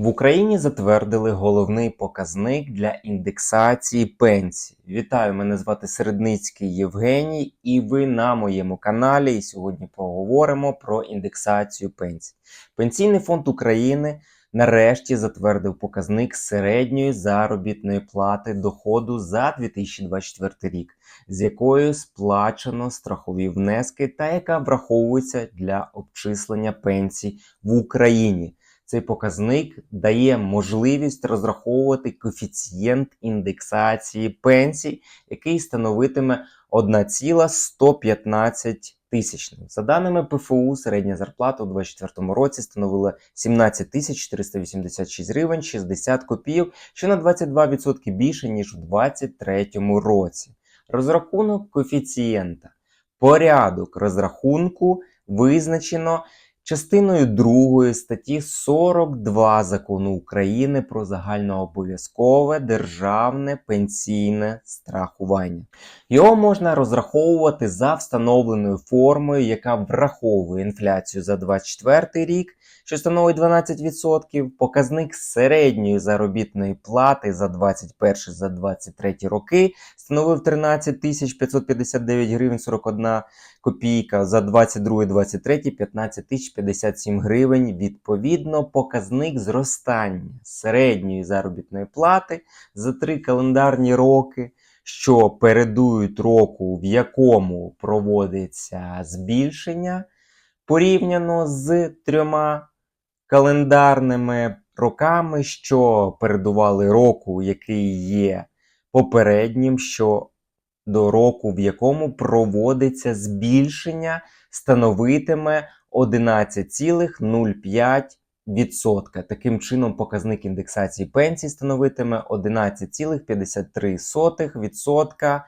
В Україні затвердили головний показник для індексації пенсій. Вітаю, мене звати Середницький Євгеній, і ви на моєму каналі. І сьогодні поговоримо про індексацію пенсій. Пенсійний фонд України нарешті затвердив показник середньої заробітної плати доходу за 2024 рік, з якою сплачено страхові внески та яка враховується для обчислення пенсій в Україні. Цей показник дає можливість розраховувати коефіцієнт індексації пенсій, який становитиме 1,115 тисячних. За даними ПФУ, середня зарплата у 2024 році становила 17 тисяч 486 гривень 60 копійок, що на 22% більше, ніж у 2023 році. Розрахунок коефіцієнта. Порядок розрахунку визначено частиною 2 статті 42 закону України про загальнообов'язкове державне пенсійне страхування. Його можна розраховувати за встановленою формою, яка враховує інфляцію за 2024 рік, що становить 12%, показник середньої заробітної плати за 21 за 23 роки становив 13 559 гривень 41 копійка, за 22-23 15 057 гривень. Відповідно, показник зростання середньої заробітної плати за три календарні роки, що передують року, в якому проводиться збільшення порівняно з трьома календарними роками, що передували року, який є попереднім, що до року, в якому проводиться збільшення, становитиме 11,05%. Таким чином, показник індексації пенсій становитиме 11,53%.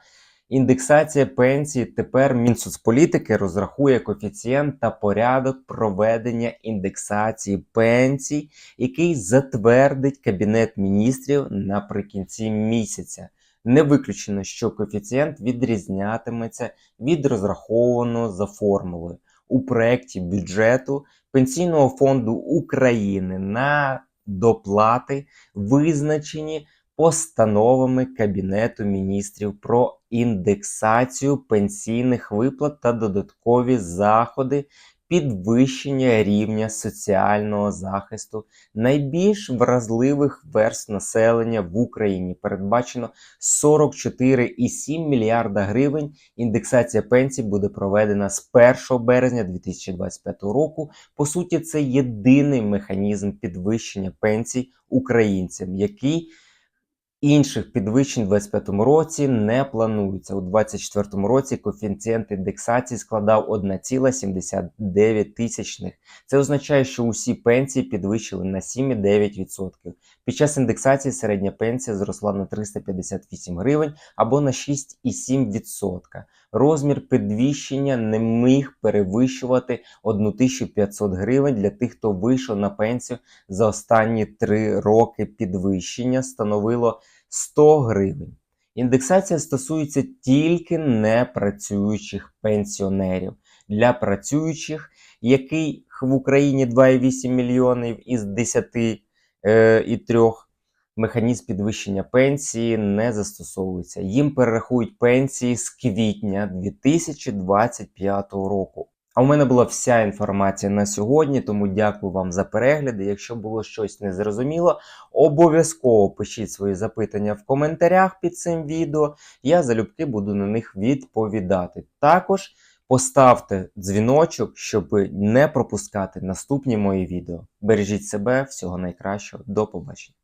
Індексація пенсій тепер Мінсоцполітики розрахує коефіцієнт та порядок проведення індексації пенсій, який затвердить Кабінет міністрів наприкінці місяця. Не виключено, що коефіцієнт відрізнятиметься від розрахованого за формулою у проєкті бюджету Пенсійного фонду України на доплати, визначені постановами Кабінету міністрів про індексацію пенсійних виплат та додаткові заходи підвищення рівня соціального захисту найбільш вразливих верств населення в Україні. Передбачено 44,7 мільярда гривень. Індексація пенсій буде проведена з 1 березня 2025 року. По суті, це єдиний механізм підвищення пенсій українцям, який Інших підвищень у 2025 році не планується. У 2024 році коефіцієнт індексації складав 1,79 тисячних. Це означає, що усі пенсії підвищили на 7,9%. Під час індексації середня пенсія зросла на 358 гривень або на 6,7%. Розмір підвищення не міг перевищувати 1500 гривень для тих, хто вийшов на пенсію за останні 3 роки. Підвищення становило 100 гривень. Індексація стосується тільки непрацюючих пенсіонерів. Для працюючих, яких в Україні 2,8 мільйонів із 10,3 е, механізм підвищення пенсії не застосовується. Їм перерахують пенсії з квітня 2025 року. А у мене була вся інформація на сьогодні, тому дякую вам за перегляди. Якщо було щось незрозуміло, обов'язково пишіть свої запитання в коментарях під цим відео. Я залюбки буду на них відповідати. Також поставте дзвіночок, щоб не пропускати наступні мої відео. Бережіть себе, всього найкращого, до побачення.